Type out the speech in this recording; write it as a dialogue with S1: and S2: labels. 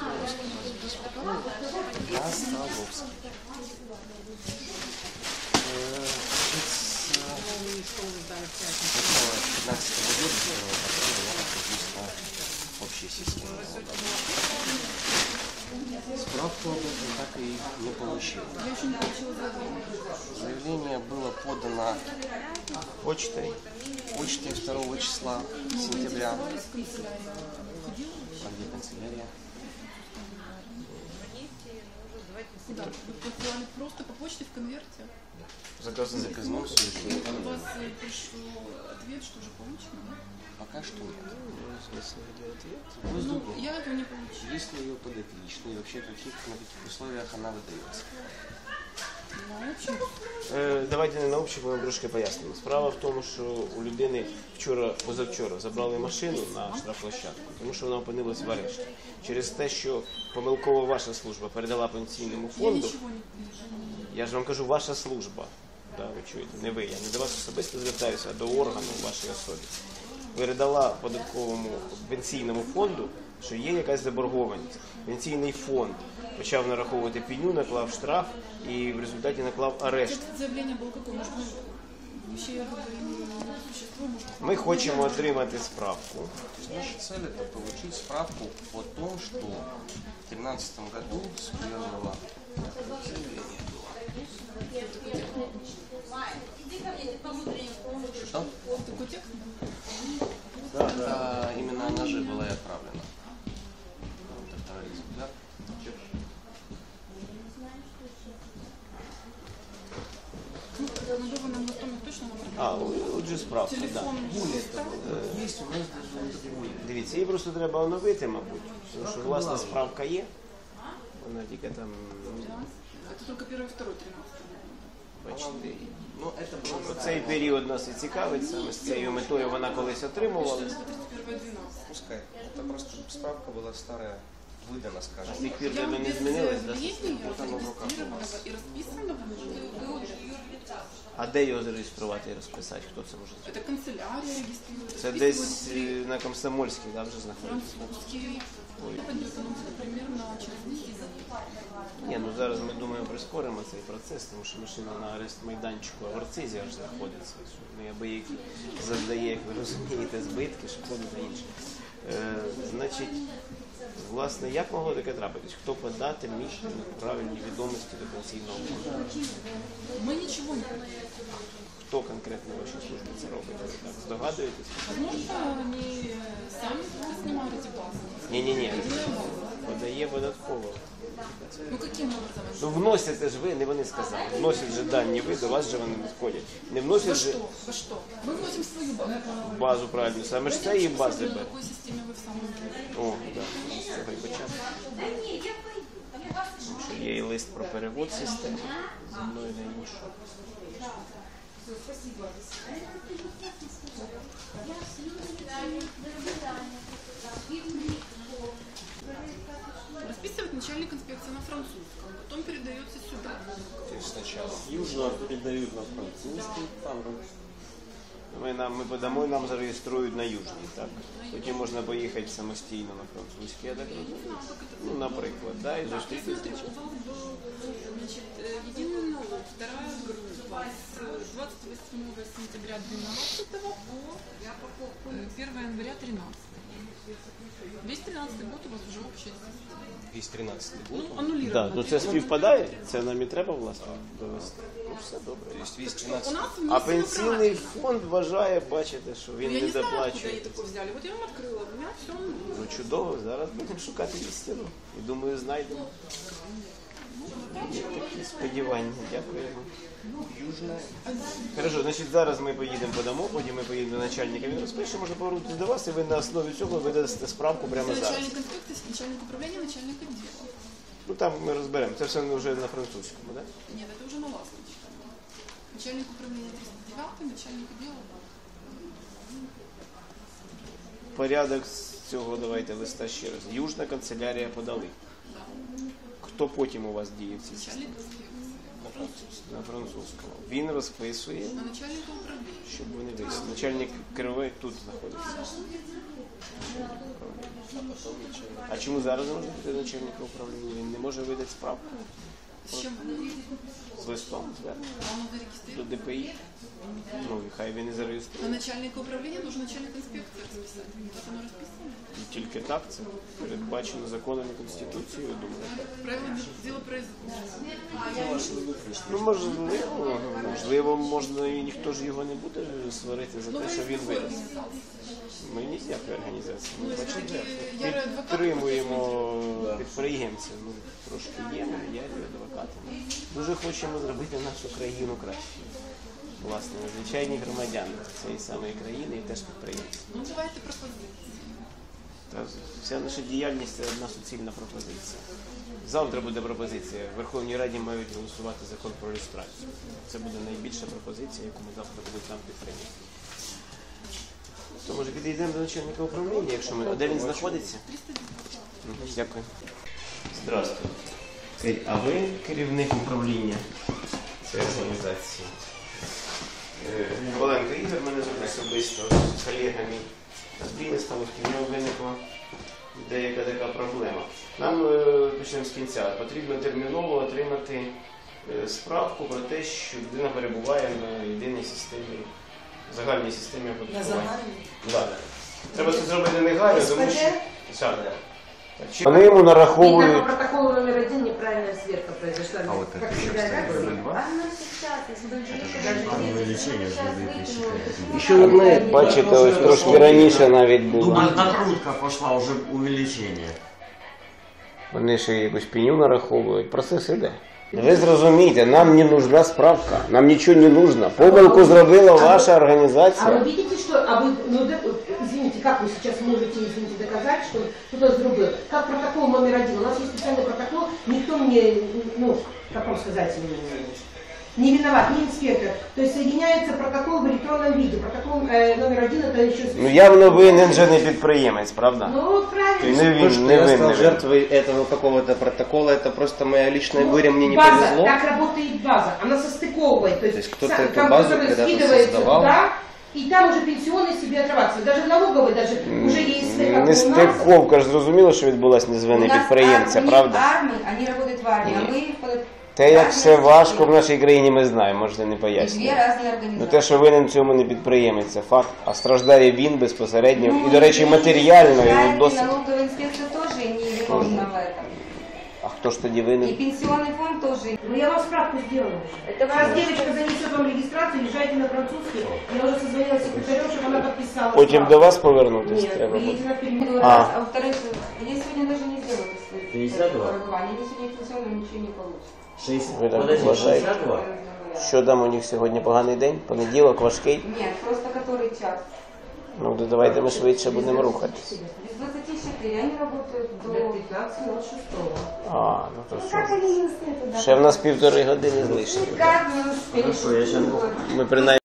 S1: Остоловский. общей. Справку об этом так и не получил.
S2: Заявление
S1: было подано почтой, почтой 2 числа сентября. А где канцелярия?
S2: Куда? Вы посылали просто по почте в конверте?
S1: Заказ в заказном.
S2: У вас э, пришел ответ, что уже получено, да?
S1: Пока что нет.
S2: Ну, я этого не получила.
S1: Если ее подать лично и вообще каких, на каких условиях она выдается.
S3: Е, Давайте не на общих, ми вам трошки пояснимо. Справа в тому, що у людини вчора, позавчора забрали машину на штрафплощадку, тому що вона опинилась в арешті. Через те, що помилково ваша служба передала пенсійному фонду, я ж вам кажу, ваша служба. Да, ви чуєте, не ви. Я не до вас особисто звертаюся, а до органу в вашій особі. Передала податковому пенсійному фонду, що є якась заборгованість. Пенсійний фонд почав нараховувати пеню, наклав штраф і в результаті наклав арешт.
S2: Это заявление было какое? Может, мы вообще я
S3: Ми хочемо отримати справку.
S1: Наша цель это получить справку о том, что в 2013 году с первого
S2: Ну, надованным на том точно номер.
S3: А, отже, справка, так. Да.
S2: Телефон ставить?
S1: Есть у нас даже вот
S3: Дивіться, її просто треба оновити, мабуть. Тому що власна справка є. Вона тільки там,
S2: Это только первый, второй, тринадцатый.
S3: бачите.
S1: Ну, это было
S3: Цей період нас і цікавить, саме з цією метою вона колись отримувалась.
S2: 31 12.
S1: Пускай. Это просто справка была старая, выдана,
S3: З
S1: скажем.
S3: тих пір
S2: Я
S3: для
S2: вам
S3: мене
S2: без
S3: змінилась, да?
S2: заявления,
S1: Вот оно в руках у
S2: зарегистрированного
S1: вас.
S2: и расписанного
S3: а де його зареєструвати і розписати? Хто це може зробити?
S2: Это канцелярия регистрирует.
S3: Це десь е, на Комсомольській, да, вже знаходиться.
S2: Французский. Примерно через.
S3: Ні, ну зараз ми думаємо прискоримо цей процес, тому що машина на арест майданчику в Арцизі аж знаходиться. Що неабиякі завдає, як ви розумієте, збитки, шкоди та інше. Е, значить, власне, як могло таке трапитись? Хто подати міг правильні відомості до пенсійного фонду?
S2: Мы ничего не понимаем.
S3: Хто конкретно в вашій службі це робить? Ви так здогадуєтесь?
S2: Возможно, они сами снимают эти базы.
S3: Ні, ні, ні.
S2: Единая база.
S3: Подає податково.
S2: Ну каким образом?
S3: Ну вносите ж ви, не вони сказали. Вносять же дані ви, до вас же вони надходять. Не
S2: Во
S3: вносять же
S2: что? Во что? Мы вносим свою базу.
S3: базу правильно. Саме ж це і бази
S2: В
S3: Б.
S2: какой системе вы в самом деле?
S3: О, да, з цього і почати. Тому що є і лист про перевод системи зі мною на іншу.
S2: Расписывает Французском, потом передается сюда.
S1: То есть сначала.
S4: Южно передают на французский, там
S3: Ми, нам, ми подамо нам зареєструють на южній, так? Потім можна поїхати самостійно на французький, я так розумію. Ну, наприклад, да, і зустрітися.
S2: Смотри, у вас был значит, э, единый налог, вторая группа с 28 сентября 12 по э, 1 января 13. Весь 13 год у вас уже общая система.
S1: Весь 13
S2: Ну,
S1: год.
S2: аннулировано.
S3: Да, то це співпадає, це нам і треба, власне, довести. Ну, все добре.
S1: То есть весь
S2: У
S1: 13
S2: нас
S3: А
S2: внесено
S3: пенсійний
S2: правильно.
S3: фонд вважає, бачите, що
S2: Ну,
S3: він
S2: я
S3: не
S2: не знаю, откуда
S3: доплачує.
S2: они такое взяли. Вот я вам открыла, у меня все
S3: Ну чудово, зараз будемо шукати істину. І думаю, знайдемо. Сподівання. Дякуємо. Хорошо, значить зараз ми поїдемо подамо, потім ми поїдемо до начальника. Він розпише, може повернутися до вас, і ви на основі цього видасте справку прямо зараз.
S2: Начальник инспекции, начальник управления, начальник отдела.
S3: Ну там ми розберемо. Це все вже на французькому, так?
S2: Нет, это уже на вас начальник. Управления 309, начальник отдела.
S3: Порядок з цього давайте листа ще раз. Южна канцелярія подали. Хто потім у вас діє в цій системі? На французькому. Він розписує, щоб вони вийшли. Начальник керує тут знаходиться. А чому зараз не може бути начальника управління? Він не може видати справку? З листом звернення до. ДПІ. Ну, і хай він і зареєструє.
S2: На начальника управления должен начальник инспекции расписать. Вот оно расписано.
S3: І тільки так це передбачено законом і конституцією, я думаю.
S2: Правила дела производства.
S3: Ну, можливо, можливо, можна і ніхто ж його не буде сварити за те, що він виріс. Ми ніяка організація. Ми бачите,
S2: ярі адвокати
S3: підтримуємо підприємців. Ну, трошки є, ми є адвокатами. Дуже хочемо зробити нашу країну кращою. Власне, звичайні громадяни цієї самої країни і теж підприємці.
S2: Ну, давайте пропозиції.
S3: Та вся наша діяльність це одна суцільна пропозиція. Завтра буде пропозиція. В Верховній Раді мають голосувати закон про люстрацію. Це буде найбільша пропозиція, яку ми завтра будемо там підтримати. То може підійдемо до начальника управління, якщо ми. А де він знаходиться? Дякую. Здравствуйте. А ви керівник управління цієї організації? Оленко Ігор мене звуть особисто з колегами з бізнес-ставки, в нього виникла деяка така проблема. Нам е, почнемо з кінця. Потрібно терміново отримати е, справку про те, що людина перебуває на єдиній системі, загальній системі оподаткування. Да. Треба це зробити негайно, тому що Вони йому
S5: И там
S3: нараховують.
S5: по протоколу номер один неправильная сверка произошла.
S6: А вот это
S5: Как
S6: еще
S5: всегда,
S6: стоит
S5: да,
S6: номер
S5: было?
S6: два.
S7: Оно сейчас, если бы
S6: Там увеличение уже 2005.
S3: Ще одне, бачите, ось трошки раніше навіть було.
S6: Дубль накрутка пошла, уже увеличение.
S3: Вони ще якусь пеню нараховують. Процес іде. Ви зрозумієте, нам не нужна справка, нам нічого не нужно. Помилку зробила ваша
S5: А вы
S3: організація.
S5: видите, что, а вы, ну, да, вот, извините, как вы сейчас можете, извините, доказать, что кто-то зарубил? Как протокол номер один? У нас есть специальный протокол, никто мне, ну, как вам сказать, не, не виноват, не инспектор. То есть соединяется протокол в электронном виде. Протокол э, номер один это еще...
S3: Ну явно винен же не підприємець, правда?
S5: Ну, правильно.
S3: Не
S1: То,
S3: він,
S1: что
S3: не
S1: я стал
S3: винен.
S1: жертвой этого какого-то протокола, это просто моя личная
S5: Ну,
S1: буря, мне не
S5: база,
S1: повезло.
S5: Так работает база. Она состыковывает. То есть,
S1: То есть кто-то
S5: са-
S1: эту
S5: компьютер
S1: базу когда-то
S5: скидывается
S1: создавал?
S5: туда, и там уже пенсионный себе отрабатывает. Даже налоговый даже уже есть как
S3: Не
S5: у нас.
S3: стиковка ж зрозуміло, що відбулась не з вини підприємця, правда?
S7: армии, они работают в армии, а мы в под-
S3: Те, як
S7: разные
S3: все важко в
S7: системы.
S3: нашій країні, ми знаємо, можете не
S7: И две
S3: пояснювати.
S7: разные
S3: Ну
S7: организации.
S3: те, що винен в цьому не підприємець, це факт. А страждає він безпосередньо
S7: Ну,
S3: і, до речі,
S7: и
S3: матеріально, і
S7: федеральная
S3: досить.
S7: налоговая инспекция тоже не виновна в этом.
S3: А хто ж тоді
S7: И
S3: винен?
S7: пенсионный фонд тоже.
S5: Ну я вам справку сделала уже.
S7: Это
S5: Сейчас
S7: важно.
S5: девочка занесет вам регистрацию, езжайте на французский. Я уже созвонилась с секретарем, чтобы она подписала.
S3: Потім
S5: справку.
S3: до вас повернутися
S5: Нет,
S3: треба
S5: вы
S3: буде.
S5: едете на
S7: Первый
S5: перемену.
S3: А.
S7: раз. А во-вторых, я сегодня даже не сделала свои
S6: 52?
S7: корректирования. Они сегодня пенсионным ничего не получат.
S6: 60...
S3: Вы так
S6: Подожди,
S3: уважаете?
S6: 62?
S3: Що там у них сьогодні поганий день? Понеділок, важкий.
S7: Нет, просто который час.
S3: Ну то давайте ми швидше будемо рухатися.
S7: Без 24 они работают до...
S5: До 15.
S3: А, ну то
S7: Как
S3: що?
S7: они не успеют туда?
S3: Ще в нас півтори години залишилось.
S7: Как не успеют?
S6: Хорошо, я сейчас...
S3: Ми принаймні.